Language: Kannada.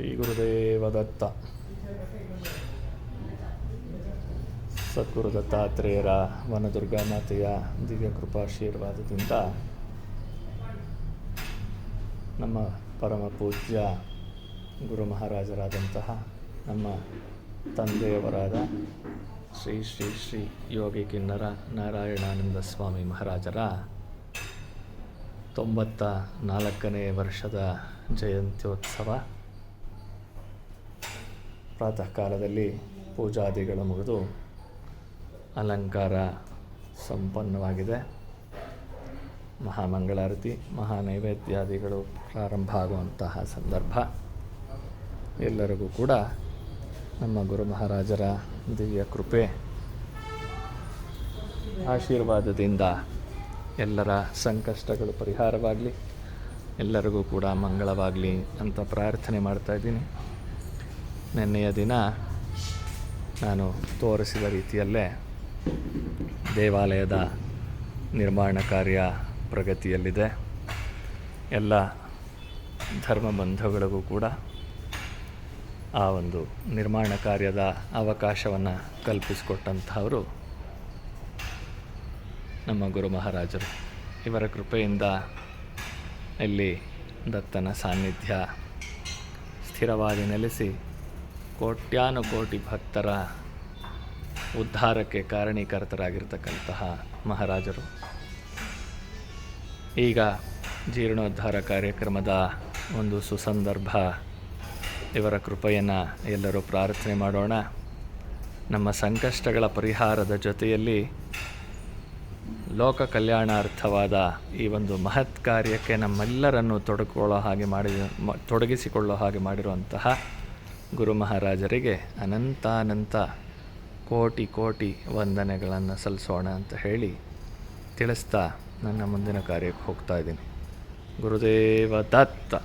ಶ್ರೀ ಗುರುದೇವ ದತ್ತ ಸದ್ಗುರು ದತ್ತಾತ್ರೇಯರ ವನದುರ್ಗಾ ಮಾತೆಯ ದಿವ್ಯ ಕೃಪಾಶೀರ್ವಾದದಿಂದ ನಮ್ಮ ಪರಮ ಪೂಜ್ಯ ಗುರು ಮಹಾರಾಜರಾದಂತಹ ನಮ್ಮ ತಂದೆಯವರಾದ ಶ್ರೀ ಶ್ರೀ ಶ್ರೀ ಯೋಗಿ ಕಿನ್ನರ ನಾರಾಯಣಾನಂದ ಸ್ವಾಮಿ ಮಹಾರಾಜರ ತೊಂಬತ್ತ ನಾಲ್ಕನೇ ವರ್ಷದ ಜಯಂತ್ಯೋತ್ಸವ. ಪ್ರಾತಃ ಕಾಲದಲ್ಲಿ ಪೂಜಾದಿಗಳು ಮುಗಿದು ಅಲಂಕಾರ ಸಂಪನ್ನವಾಗಿದೆ. ಮಹಾಮಂಗಳಾರತಿ ಮಹಾ ನೈವೇದ್ಯಾದಿಗಳು ಪ್ರಾರಂಭ ಆಗುವಂತಹ ಸಂದರ್ಭ. ಎಲ್ಲರಿಗೂ ಕೂಡ ನಮ್ಮ ಗುರು ಮಹಾರಾಜರ ದಿವ್ಯ ಕೃಪೆ. ಆಶೀರ್ವಾದದಿಂದ ಎಲ್ಲರ ಸಂಕಷ್ಟಗಳು ಪರಿಹಾರವಾಗಲಿ. ಎಲ್ಲರಿಗೂ ಕೂಡ ಮಂಗಳವಾಗಲಿ ಅಂತ ಪ್ರಾರ್ಥನೆ ಮಾಡ್ತಾ ಇದ್ದೀನಿ. ನಿನ್ನೆಯ ದಿನ ನಾನು ತೋರಿಸಿದ ರೀತಿಯಲ್ಲೇ ದೇವಾಲಯದ ನಿರ್ಮಾಣ ಕಾರ್ಯ ಪ್ರಗತಿಯಲ್ಲಿದೆ. ಎಲ್ಲ ಧರ್ಮ ಬಂಧುಗಳಿಗೂ ಕೂಡ ಆ ಒಂದು ನಿರ್ಮಾಣ ಕಾರ್ಯದ ಅವಕಾಶವನ್ನು ಕಲ್ಪಿಸಿಕೊಟ್ಟಂಥವರು ನಮ್ಮ ಗುರು ಮಹಾರಾಜರು. ಇವರ ಕೃಪೆಯಿಂದ ಇಲ್ಲಿ ದತ್ತನ ಸಾನ್ನಿಧ್ಯ ಸ್ಥಿರವಾಗಿ ನೆಲೆಸಿ ಕೋಟ್ಯಾನುಕೋಟಿ ಭಕ್ತರ ಉದ್ಧಾರಕ್ಕೆ ಕಾರಣೀಕರ್ತರಾಗಿರ್ತಕ್ಕಂತಹ ಮಹಾರಾಜರು. ಈಗ ಜೀರ್ಣೋದ್ಧಾರ ಕಾರ್ಯಕ್ರಮದ ಒಂದು ಸುಸಂದರ್ಭ. ಇವರ ಕೃಪೆಯನ್ನು ಎಲ್ಲರೂ ಪ್ರಾರ್ಥನೆ ಮಾಡೋಣ. ನಮ್ಮ ಸಂಕಷ್ಟಗಳ ಪರಿಹಾರದ ಜೊತೆಯಲ್ಲಿ ಲೋಕ ಕಲ್ಯಾಣಾರ್ಥವಾದ ಈ ಒಂದು ಮಹತ್ ಕಾರ್ಯಕ್ಕೆ ನಮ್ಮೆಲ್ಲರನ್ನು ತೊಡಕೊಳ್ಳೋ ಹಾಗೆ ಮಾಡಿ ತೊಡಗಿಸಿಕೊಳ್ಳೋ ಹಾಗೆ ಮಾಡಿರುವಂತಹ ಗುರು ಮಹಾರಾಜರಿಗೆ ಅನಂತಾನಂತ ಕೋಟಿ ಕೋಟಿ ವಂದನೆಗಳನ್ನು ಸಲ್ಲಿಸೋಣ ಅಂತ ಹೇಳಿ ತಿಳಿಸ್ತಾ ನನ್ನ ಮುಂದಿನ ಕಾರ್ಯಕ್ಕೆ ಹೋಗ್ತಾ ಇದ್ದೀನಿ. ಗುರುದೇವ ದತ್ತ.